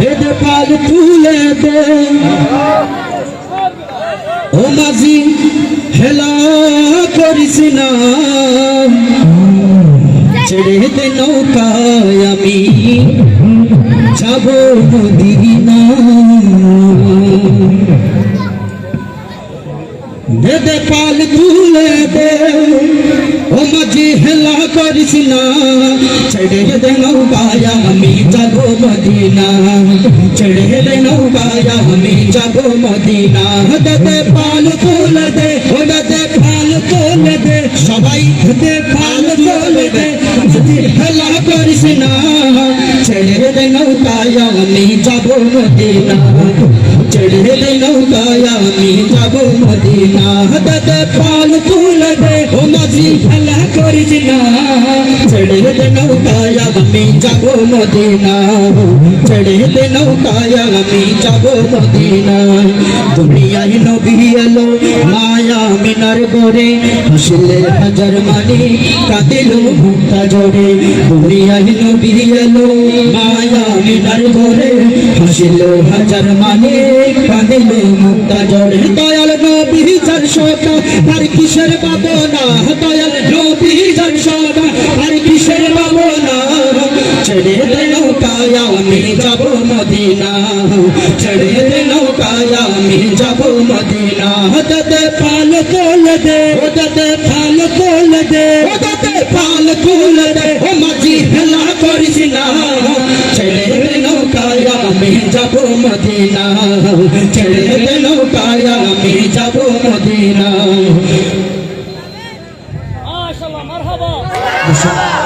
বেদে পাল তুলে দে। ও মাঝি, হেলা করিস না। ছেড়ে দে নৌকায় আমি। যাব মদিনা দে দে পাল করিস না ছেড়ে দে নৌকায় আমি যাব মদিনা। ছেড়ে দে নৌকায় আমি যাব মদিনা। দে দে পাল তুলে দে ও দে দে পাল তুলে দে। সবাই দে পাল তুলে দে হেলা করিস না। ছেড়ে দে নৌকায় আমি যাব মদিনা। ছেড়ে দে নৌকায় আমি মাঝি হেলা করিস না। ছেড়ে দে নৌকায় আমি যাব মদিনা ছেড়ে দে নৌকায় আমি যাব মদিনা দুনিয়ায় নবী এলো মায়া মিনার গরে হাসিলে হাজার মানি কাঁদিল মুক্তা জোরে দুনিয়ায় নবী এলো মায়া মিনার গরে হাসিল হাজার মানি কাঁদিল মুক্তা জোরে কিসের বাবনা দয়াল নবী যার শোকা আর কিসের বাবনা ছেড়ে দে নৌকায়, আমি যাব মদিনা। ছেড়ে দে নৌকায়, আমি যাব মদিনা। দে ফাল তোল দে ও দে ফাল তোল দে। ও দে ফাল তোল দে, ও মাঝি হেলা করিস না। ছেড়ে নৌকায়, আমি যাব মদিনা। ছেড়ে দে নৌকায় 감사합니다.